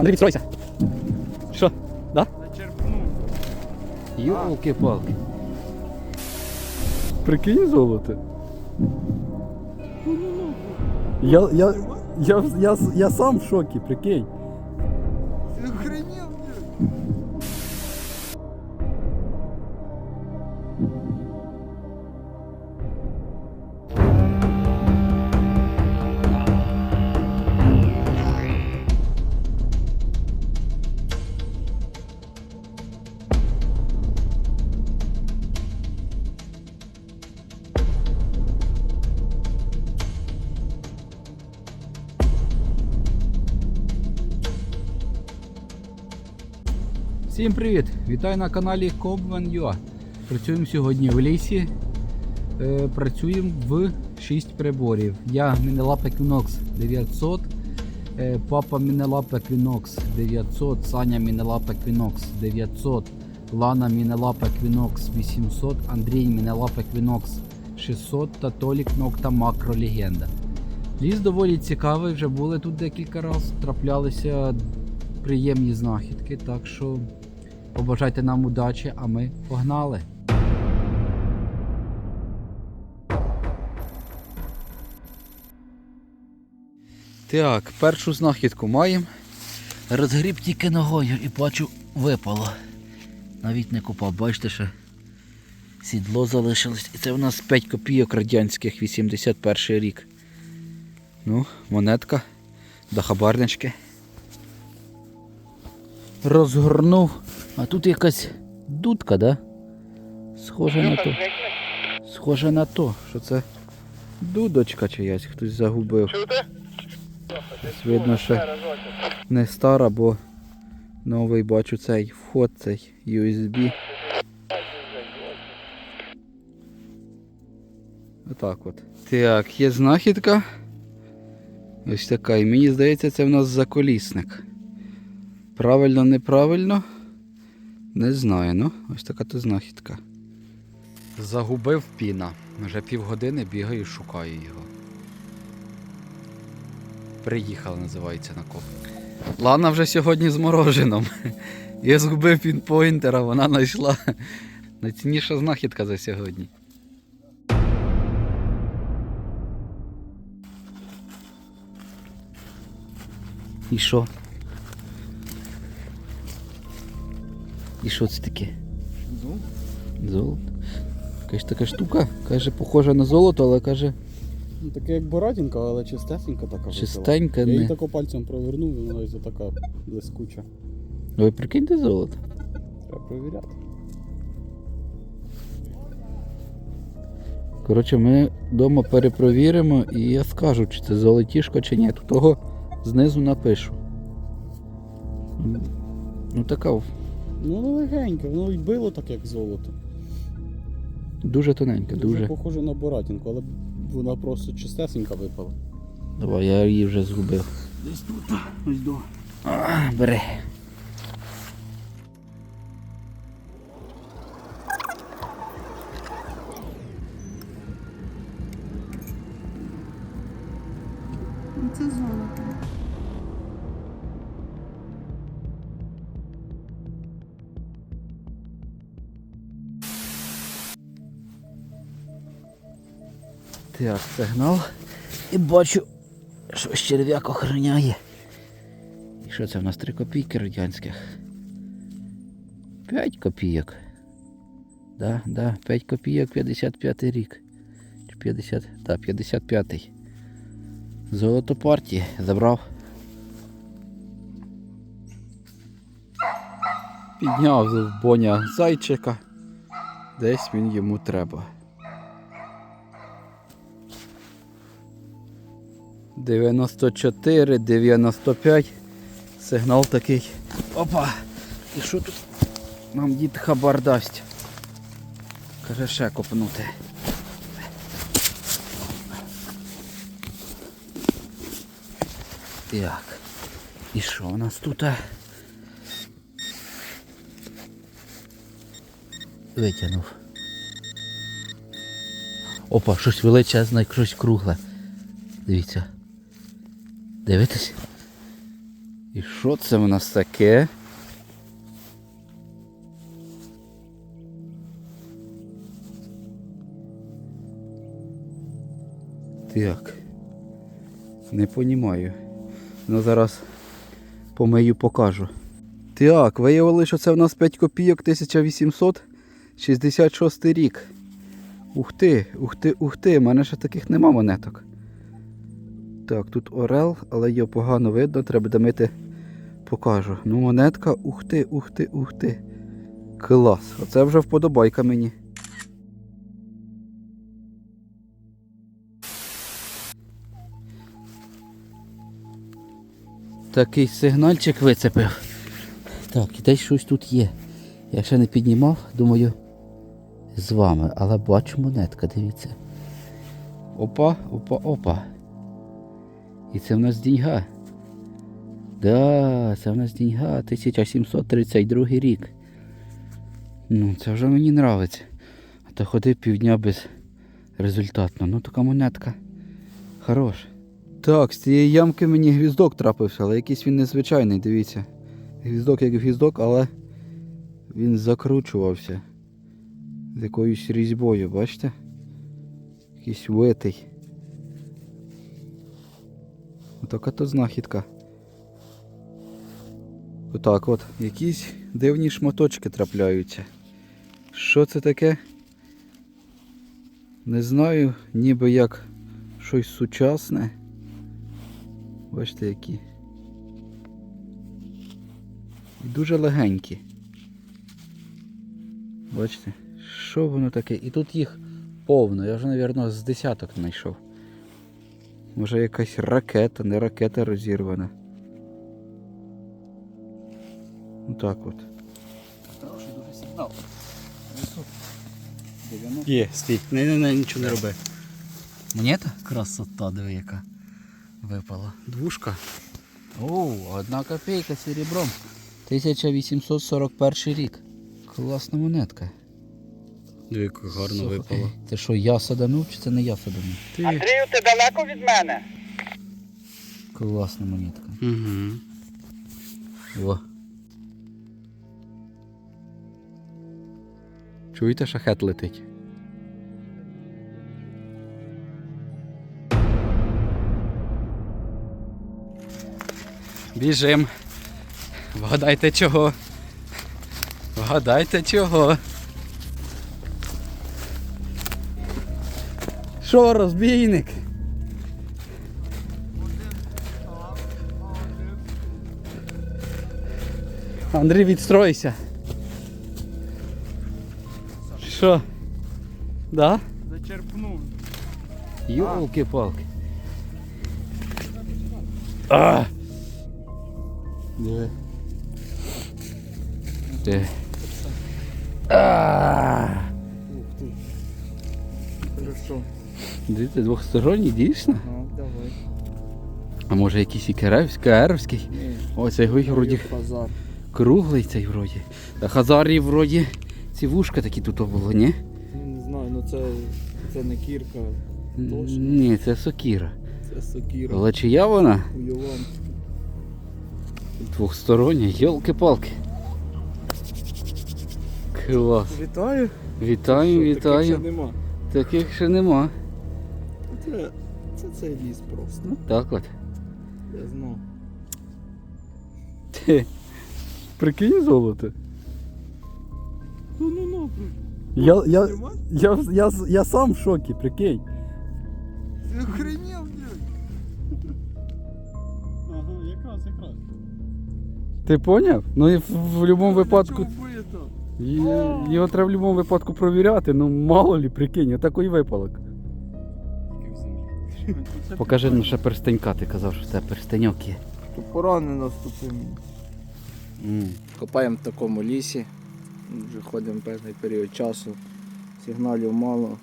Андрій, стройся. Що? Да? Зачерпнув. Йолки-палки. Прикинь золото. Я, я, я, я, я сам в шокі, прикинь. Всім привіт! Вітаю на каналі Cobman.ua Працюємо сьогодні в лісі. Е, працюємо в 6 приборів. Я Мінелап Equinox 900, е, папа Мінелап Equinox 900, Саня Мінелап Equinox 900, Лана Мінелап Equinox 800, Андрій Мінелап Equinox 600 та Толік Нокта Макро Легенда. Ліс доволі цікавий, вже були тут декілька разів, траплялися приємні знахідки, так що побажайте нам удачі, а ми погнали. Так, першу знахідку маємо. Розгріб тільки ногою і бачу випало. Навіть не купав, бачите, що сідло залишилось. І це у нас 5 копійок радянських 81 рік. Ну, монетка до хабарнички. Розгорнув. А тут якась дудка, да? Схоже на то. Схоже на то, що це дудочка чиясь, хтось загубив. Чути? Видно, що не стара, бо новий бачу цей вход, цей USB. Отак от. Так, є знахідка. Ось така. І мені здається, це в нас заколісник. Правильно, неправильно. Не знаю, ну, ось така то знахідка. Загубив піна. Вже півгодини бігаю, шукаю його. Приїхала, називається на коп. Лана вже сьогодні з мороженом. Я згубив пінпойнтера, вона знайшла. Найцінніша знахідка за сьогодні. І що? І що це таке? Золото. Якась така штука, каже, похожа на золото, але каже, Ну, таке як боратінка, але чистесенька така. чистенька Я її не. тако пальцем провернув, і вона ось така блискуча. Ви прикиньте золото. Треба перевіряти. Коротше, ми вдома перепровіримо і я скажу, чи це золотішко, чи ні. Тут того знизу напишу. Ну така Ну, воно легеньке, воно й било так, як золото. дуже тоненьке, Дуже дуже. похоже на боратінку, але вона просто чистесенька випала. Давай, я її вже згубив. Десь тут, ось до. А, бери. Так, сигнал. І бачу, що черв'як охороняє. І що це в нас 3 копійки радянських? 5 копійок. Да, да, 5 копійок 55 рік. Чи 50, так, 55. Золото партії забрав. Підняв з боня зайчика. Десь він йому треба. 94, 95. Сигнал такий. Опа! І що тут нам дід хабар дасть? Каже ще копнути. Так. І що у нас тут? Витягнув. Опа, щось величезне, щось кругле. Дивіться. Дивитесь? І що це в нас таке? Так. Не понімаю. Ну зараз помию покажу. Так, виявили, що це в нас 5 копійок 1866 рік. Ух ти, ух ти, ух ти, мене ще таких нема монеток. Так, тут орел, але його погано видно, треба домити покажу. Ну, монетка, ух ти, ух ти, ух ти. Клас. Оце вже вподобайка мені. Такий сигнальчик вицепив. Так, і десь щось тут є. Я ще не піднімав, думаю, з вами, але бачу монетка, дивіться. Опа, опа, опа. І це в нас деньга. Да, це в нас деньга 1732 рік. Ну, це вже мені нравиться. А то ходив півдня без результатно. Ну така монетка. Хорош. Так, з цієї ямки мені гвіздок трапився, але якийсь він незвичайний, дивіться. Гвіздок як гвіздок, але він закручувався. З якоюсь різьбою, бачите? Якийсь витий. Отака то знахідка. Отак от. Якісь дивні шматочки трапляються. Що це таке? Не знаю, ніби як щось сучасне. Бачите які. І дуже легенькі. Бачите? Що воно таке? І тут їх повно. Я вже, мабуть, з десяток знайшов. Може якась ракета, не ракета розірвана. Отак от. Хороший дуже сигнал. Є, стій. Не, не, не, нічого не роби. Монета? Красота, диви яка випала. Двушка. О, одна копійка серебром. 1841 рік. Класна монетка. Диви, гарно випало. Це що, я саданув чи це не я саданув? Ти. Андрію, ти далеко від мене? Класна монетка. Угу. О. Чуєте, шахет летить? Біжим. Вгадайте чого. Вгадайте чого. Що, розбійник? Андрій, відстройся. Що? Да? Зачерпнув. Йолки-палки. А! Диви. Диви. А! Дивіться, двохсторонній дійсно? Ну, давай. А може якийсь і керевський? Ні. Ой, цей вроді Базар. круглий цей вроді. Та хазарі вроді ці вушка такі тут було, ні? Не знаю, ну це, це не кірка, Точно. Ні, це сокіра. це сокіра. Але чия вона? Уйован. Двохстороння, йолки-палки. Клас. Вітаю. Вітаю, Що, таких ще вітаю. нема. Таких ще нема. Це, це цей ліс просто. Ну так от. Я знав. Ти. Прикинь золото. Ну, ну, ну. Я, я, Знімай. я, я, я сам в шокі, прикинь. Ти охренів, блядь. Ага, якраз, якраз. Ти поняв? Ну і в, в будь-якому випадку. Його треба в будь-якому випадку провіряти, ну мало лі, прикинь, отакий випалок. Покажи ну ще перстенька, ти казав, що це перстеньок є. То поранений наступив мені. Копаємо в такому лісі. Вже ходимо певний період часу. Сигналів мало.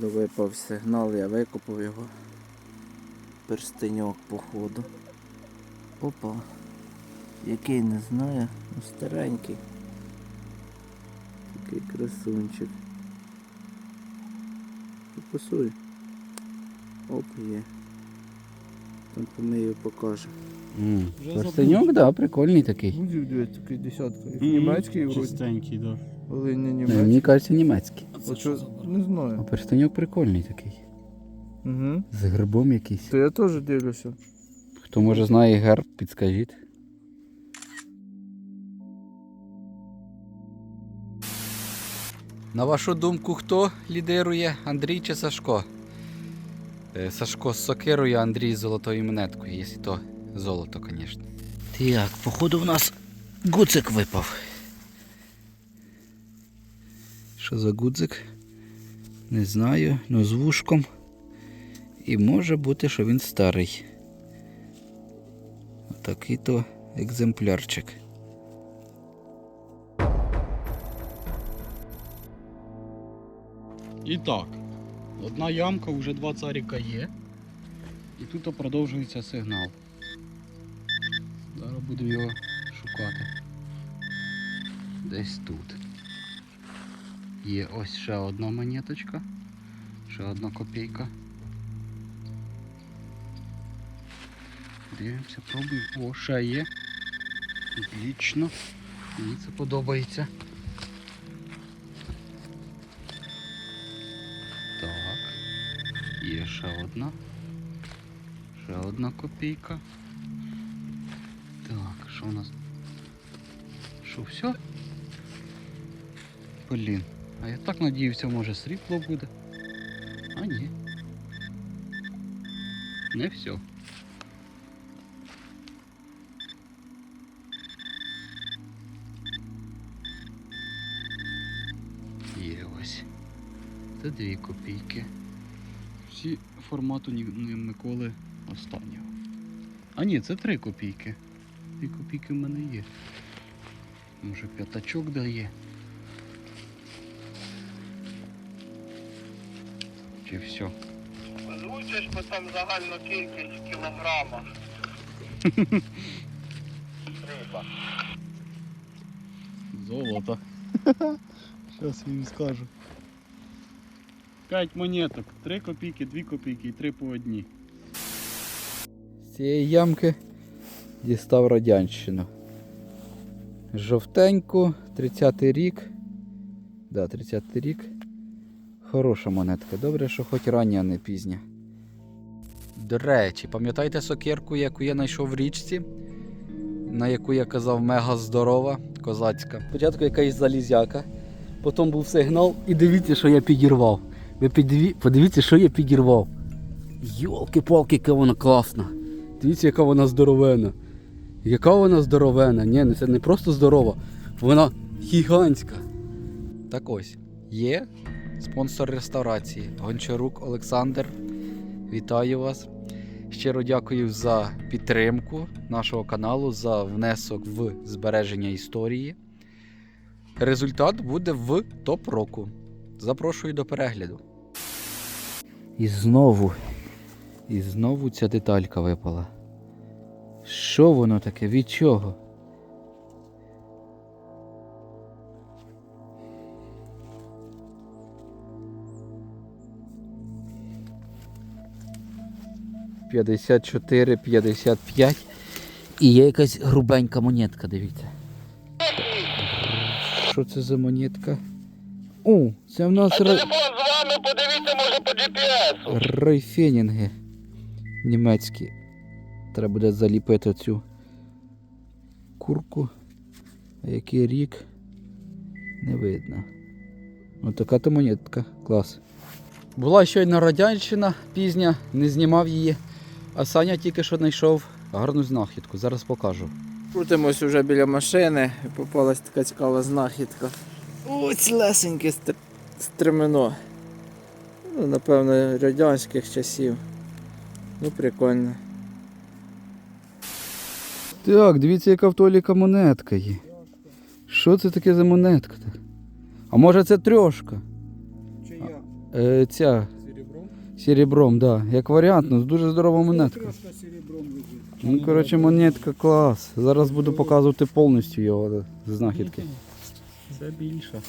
Випав сигнал, я викопав його. Перстеньок походу. Опа. Який не знаю, ну старенький. Такий красунчик. Фокусуй. Оп, є. Там помию покаже. М, Перстеньок, так, да, прикольний такий. Будів дивіться, такий десятка. Як Німецький вроді, Чистенький, да. але не Ну, Мені німецький. кажеться, німецький. От що, не А знаю. перстеньок прикольний такий. Угу. З грибом якийсь. То я теж дивлюся. Хто може знає герб, підскажіть. На вашу думку, хто лідирує? Андрій чи Сашко? Е, Сашко з сокирою, Андрій з золотою монеткою, якщо то золото, звісно. Так, походу в нас гуцик випав. Що за гудзик? Не знаю, ну з вушком. І може бути, що він старий. Такий то екземплярчик. І так, одна ямка, вже два царіка є. І тут продовжується сигнал. Зараз будемо його шукати. Десь тут. Є ось ще одна монеточка. Ще одна копійка. Дивимося, пробуємо. О, ще є. Отлично. Мені це подобається. Ще одна. Ще одна копійка. Так, що у нас? Що, все? Блін. А я так надіявся, може срібло буде. А ні. Не все. Є ось. Це дві копійки. Всі формату Ні- Ні- Миколи останнього. А ні, це три копійки. Дві копійки в мене є. Може п'ятачок дає. Чи все? Озвучиш би там загальну кількість в кілограмах. Риба. Золото. Зараз я їм скажу. П'ять монеток. Три копійки, дві копійки і три по одній. З цієї ямки дістав радянщину. Жовтеньку, 30-й рік. Да, 30-й рік. Хороша монетка. Добре, що хоч рання, а не пізня. До речі, пам'ятаєте сокирку, яку я знайшов в річці? На яку я казав мега здорова, козацька. Спочатку якась залізяка, потім був сигнал, і дивіться, що я підірвав. Ви подивіться, що я підірвав. Йолки-палки, яка вона класна. Дивіться, яка вона здоровена. Яка вона здоровена? Ні, ну це не просто здорова, вона гігантська. Так ось, є спонсор реставрації Гончарук Олександр. Вітаю вас. Щиро дякую за підтримку нашого каналу, за внесок в збереження історії. Результат буде в топ року. Запрошую до перегляду. І знову і знову ця деталька випала. Що воно таке? Від чого? П'ятдесят чотири, п'ятдесят п'ять. І є якась грубенька монетка, дивіться. Що це за монетка? О, це в нас подивіться, може по GPS. Рейфенінги німецькі. Треба буде заліпити цю курку. А який рік? Не видно. Ось така то монетка. Клас. Була щойно радянщина пізня, не знімав її. А Саня тільки що знайшов гарну знахідку. Зараз покажу. Крутимось вже біля машини, попалась така цікава знахідка. Ось лесеньке стремено. Ну, напевно, радянських часів. Ну, прикольно. Так, дивіться, яка в Толіка монетка є. Що це таке за монетка? А може це трьошка? Чия? Е, ця Серебром? серебром, да. Як варіант, ну дуже здорова монетка. Трошка серебром лежить. Ну, коротше, монетка клас. Зараз буду показувати повністю його знахідки. Це більше.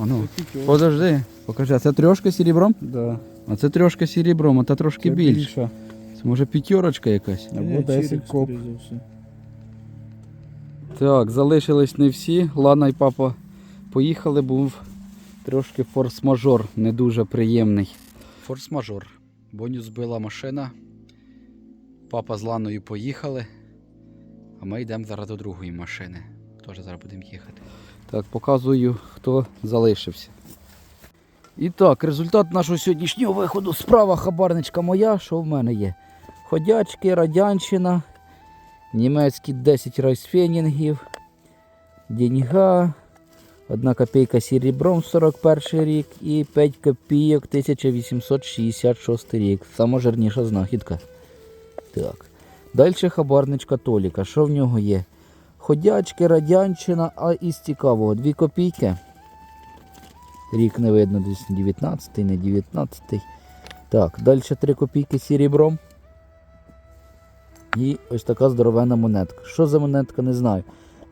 А ну, подожди, покажи, а це трьошка серебром? Да. А це трьошка серебром, а та трошки більше. Це може п'ятерочка якась? Або 10 коп. Так, залишились не всі. Лана і папа поїхали, був трошки форс-мажор, не дуже приємний. Форс-мажор. Боню збила машина. Папа з Ланою поїхали. А ми йдемо зараз до другої машини. Теж зараз будемо їхати. Так, показую, хто залишився. І так, результат нашого сьогоднішнього виходу. Справа хабарничка моя, що в мене є? Ходячки, радянщина, німецькі 10 райсфенінгів, деньга, 1 копійка серебром 41 рік і 5 копійок 1866 рік. Сама знахідка. Так. Далі хабарничка Толіка. Що в нього є? Ходячки, радянщина, а із цікавого 2 копійки. Рік не видно, десь 19 не 19 Так, далі 3 копійки серебром. І ось така здоровенна монетка. Що за монетка, не знаю.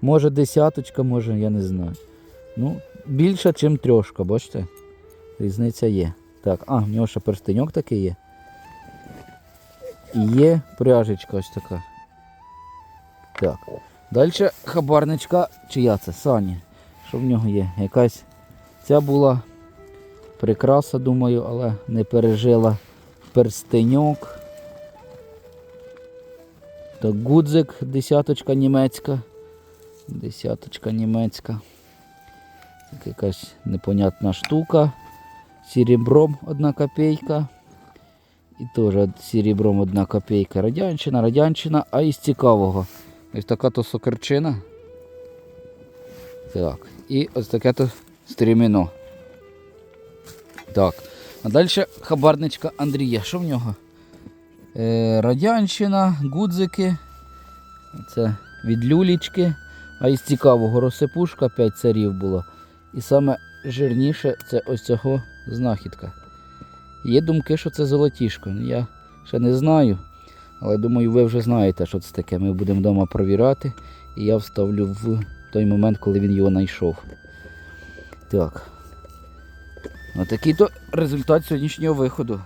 Може десяточка, може, я не знаю. Ну, більша, ніж трьошка, бачите? Різниця є. Так, а, в нього ще перстеньок такий є. І є пряжечка ось така. Так. Далі хабарничка, чия це? Сані. Що в нього є? Якась. Ця була прикраса, думаю, але не пережила перстеньок. Так, гудзик, десяточка німецька. Десяточка німецька. Так, якась непонятна штука. Серебром одна копійка. І теж серебром одна копійка. Радянщина, радянщина, а із цікавого. Ось така то сокерчина. Так. І ось таке то стріміно. Так. А далі хабарничка Андрія. Що в нього? Е, радянщина, гудзики. Це від люлічки. А із цікавого розсипушка 5 царів було. І саме жирніше це ось цього знахідка. Є думки, що це золотішко. Ну, Я ще не знаю. Але думаю, ви вже знаєте, що це таке. Ми будемо вдома провіряти. І я вставлю в той момент, коли він його знайшов. Так. Отакий то результат сьогоднішнього виходу.